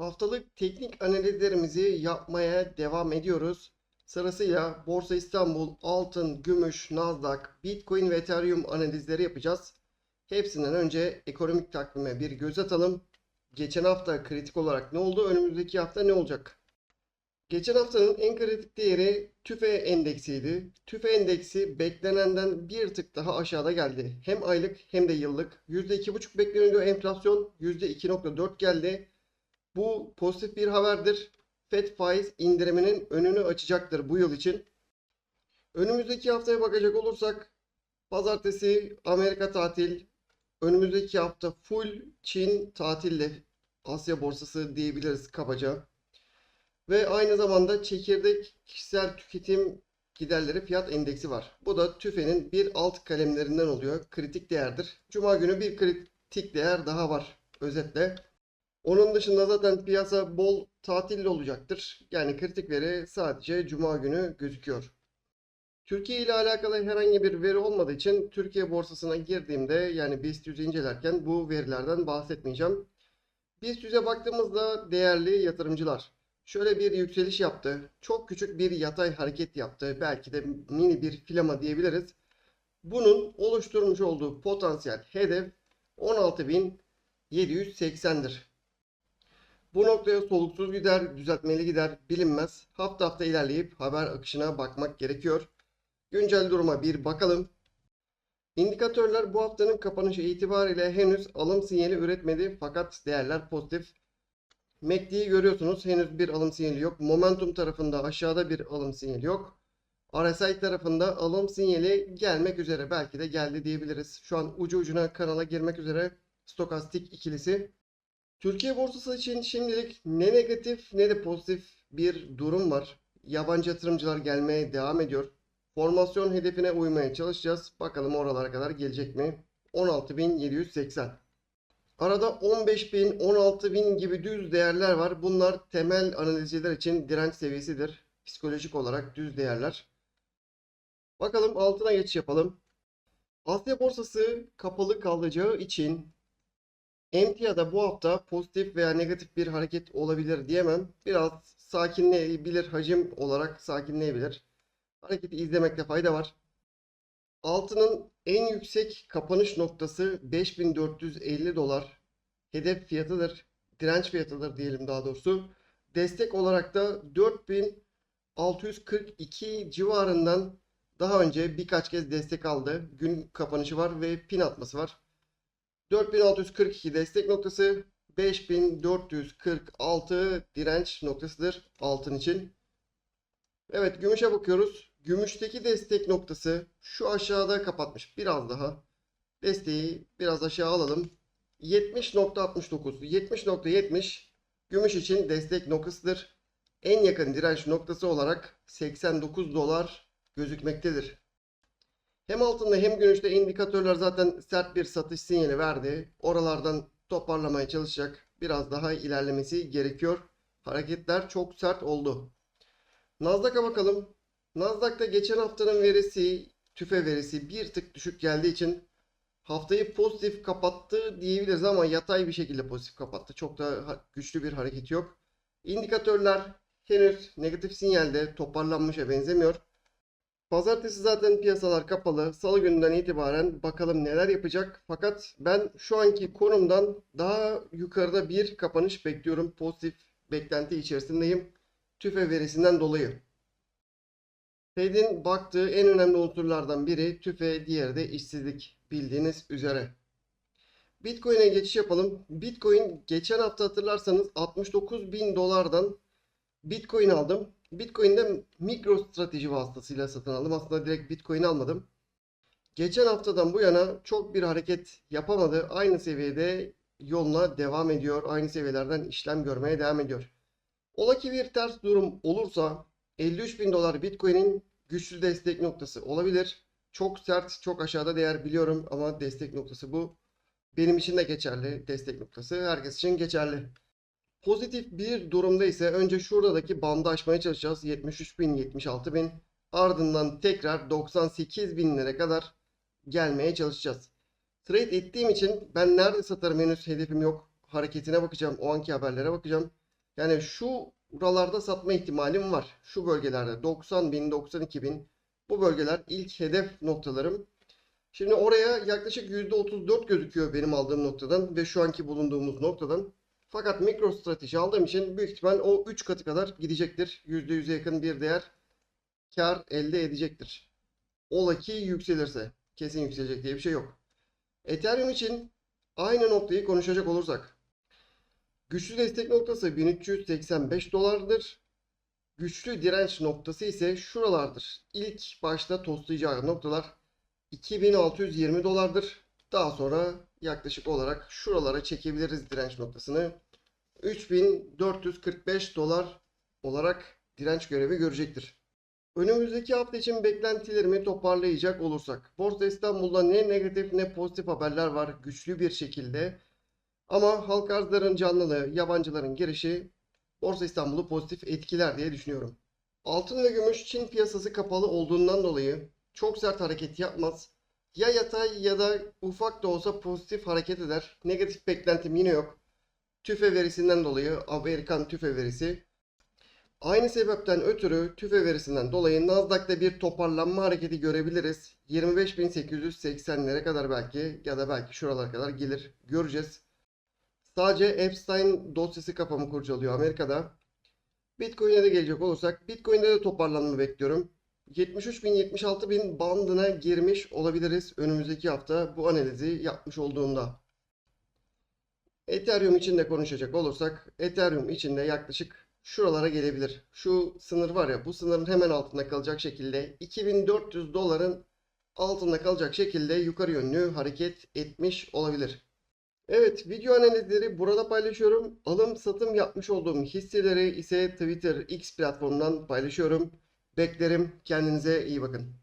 Haftalık teknik analizlerimizi yapmaya devam ediyoruz. Sırasıyla Borsa İstanbul, altın, gümüş, Nasdaq, Bitcoin ve Ethereum analizleri yapacağız. Hepsinden önce ekonomik takvime bir göz atalım. Geçen hafta kritik olarak ne oldu? Önümüzdeki hafta ne olacak? Geçen haftanın en kritik değeri TÜFE endeksiydi. TÜFE endeksi beklenenden bir tık daha aşağıda geldi. Hem aylık hem de yıllık. %2,5 bekleniyordu enflasyon. %2,4 geldi. Bu pozitif bir haberdir. FED faiz indiriminin önünü açacaktır bu yıl için. Önümüzdeki haftaya bakacak olursak pazartesi Amerika tatil, önümüzdeki hafta full Çin tatille Asya borsası diyebiliriz kabaca. Ve aynı zamanda çekirdek kişisel tüketim giderleri fiyat endeksi var. Bu da TÜFE'nin bir alt kalemlerinden oluyor. Kritik değerdir. Cuma günü bir kritik değer daha var özetle. Onun dışında zaten piyasa bol tatilli olacaktır. Yani kritik veri sadece Cuma günü gözüküyor. Türkiye ile alakalı herhangi bir veri olmadığı için Türkiye borsasına girdiğimde yani BIST 100'ü incelerken bu verilerden bahsetmeyeceğim. BIST 100'e baktığımızda değerli yatırımcılar şöyle bir yükseliş yaptı. Çok küçük bir yatay hareket yaptı. Belki de mini bir filama diyebiliriz. Bunun oluşturmuş olduğu potansiyel hedef 16.780'dir. Bu noktaya soluksuz gider, düzeltmeli gider bilinmez. Hafta hafta ilerleyip haber akışına bakmak gerekiyor. Güncel duruma bir bakalım. İndikatörler bu haftanın kapanışı itibariyle henüz alım sinyali üretmedi fakat değerler pozitif. MACD'yi görüyorsunuz henüz bir alım sinyali yok. Momentum tarafında aşağıda bir alım sinyali yok. RSI tarafında alım sinyali gelmek üzere belki de geldi diyebiliriz. Şu an ucu ucuna kanala girmek üzere stokastik ikilisi. Türkiye borsası için şimdilik ne negatif ne de pozitif bir durum var. Yabancı yatırımcılar gelmeye devam ediyor. Formasyon hedefine uymaya çalışacağız. Bakalım oralara kadar gelecek mi? 16.780. Arada 15.000, 16.000 gibi düz değerler var. Bunlar temel analizciler için direnç seviyesidir. Psikolojik olarak düz değerler. Bakalım altına geçiş yapalım. Asya borsası kapalı kalacağı için Emtia'da bu hafta pozitif veya negatif bir hareket olabilir diyemem. Biraz sakinleyebilir, hacim olarak sakinleyebilir. Hareketi izlemekte fayda var. Altının en yüksek kapanış noktası 5450 dolar. Hedef fiyatıdır. Direnç fiyatıdır diyelim daha doğrusu. Destek olarak da 4642 civarından daha önce birkaç kez destek aldı. Gün kapanışı var ve pin atması var. 4642 destek noktası, 5446 direnç noktasıdır altın için. Evet gümüşe bakıyoruz. Gümüşteki destek noktası şu aşağıda kapatmış. Biraz daha desteği biraz aşağı alalım. 70.69 70.70 gümüş için destek noktasıdır. En yakın direnç noktası olarak 89 dolar gözükmektedir. Hem altında hem gümüşte indikatörler zaten sert bir satış sinyali verdi. Oralardan toparlamaya çalışacak. Biraz daha ilerlemesi gerekiyor. Hareketler çok sert oldu. Nasdaq'a bakalım. Nasdaq'ta geçen haftanın verisi, tüfe verisi bir tık düşük geldiği için haftayı pozitif kapattı diyebiliriz ama yatay bir şekilde pozitif kapattı. Çok da güçlü bir hareket yok. İndikatörler henüz negatif sinyalde toparlanmışa benzemiyor. Pazartesi zaten piyasalar kapalı. Salı gününden itibaren bakalım neler yapacak. Fakat ben şu anki konumdan daha yukarıda bir kapanış bekliyorum. Pozitif beklenti içerisindeyim. TÜFE verisinden dolayı. Fed'in baktığı en önemli unsurlardan biri TÜFE, diğeri de işsizlik bildiğiniz üzere. Bitcoin'e geçiş yapalım. Bitcoin geçen hafta hatırlarsanız 69 bin dolardan Bitcoin aldım. Bitcoin'de mikro strateji vasıtasıyla satın aldım. Aslında direkt Bitcoin almadım. Geçen haftadan bu yana çok bir hareket yapamadı. Aynı seviyede yoluna devam ediyor. Aynı seviyelerden işlem görmeye devam ediyor. Ola ki bir ters durum olursa 53 bin dolar Bitcoin'in güçlü destek noktası olabilir. Çok sert, çok aşağıda değer biliyorum ama destek noktası bu. Benim için de geçerli destek noktası. Herkes için geçerli. Pozitif bir durumda ise önce şuradaki bandı aşmaya çalışacağız. 73.000, 76.000. Ardından tekrar 98.000'lere kadar gelmeye çalışacağız. Trade ettiğim için ben nerede satarım henüz hedefim yok. Hareketine bakacağım. O anki haberlere bakacağım. Yani şu buralarda satma ihtimalim var. Şu bölgelerde 90 bin, 92 bin. Bu bölgeler ilk hedef noktalarım. Şimdi oraya yaklaşık %34 gözüküyor benim aldığım noktadan ve şu anki bulunduğumuz noktadan. Fakat mikro strateji aldığım için büyük ihtimal o 3 katı kadar gidecektir. %100'e yakın bir değer kar elde edecektir. Ola ki yükselirse. Kesin yükselecek diye bir şey yok. Ethereum için aynı noktayı konuşacak olursak. Güçlü destek noktası 1385 dolardır. Güçlü direnç noktası ise şuralardır. İlk başta toslayacağı noktalar 2620 dolardır. Daha sonra yaklaşık olarak şuralara çekebiliriz direnç noktasını. 3445 dolar olarak direnç görevi görecektir. Önümüzdeki hafta için beklentilerimi toparlayacak olursak. Borsa İstanbul'da ne negatif ne pozitif haberler var güçlü bir şekilde. Ama halk arzların canlılığı, yabancıların girişi Borsa İstanbul'u pozitif etkiler diye düşünüyorum. Altın ve gümüş Çin piyasası kapalı olduğundan dolayı çok sert hareket yapmaz. Ya yatay ya da ufak da olsa pozitif hareket eder. Negatif beklentim yine yok. TÜFE verisinden dolayı Amerikan TÜFE verisi. Aynı sebepten ötürü TÜFE verisinden dolayı Nasdaq'ta bir toparlanma hareketi görebiliriz. 25.880'lere kadar belki ya da belki şuralara kadar gelir. Göreceğiz. Sadece Epstein dosyası kafamı kurcalıyor Amerika'da. Bitcoin'e de gelecek olursak Bitcoin'de de toparlanma bekliyorum. 73 bin 76 bin bandına girmiş olabiliriz önümüzdeki hafta bu analizi yapmış olduğumda. Ethereum için de konuşacak olursak Ethereum için de yaklaşık şuralara gelebilir. Şu sınır var ya bu sınırın hemen altında kalacak şekilde 2400 doların altında kalacak şekilde yukarı yönlü hareket etmiş olabilir. Evet, video analizleri burada paylaşıyorum. Alım satım yapmış olduğum hisseleri ise Twitter X platformundan paylaşıyorum. Beklerim. Kendinize iyi bakın.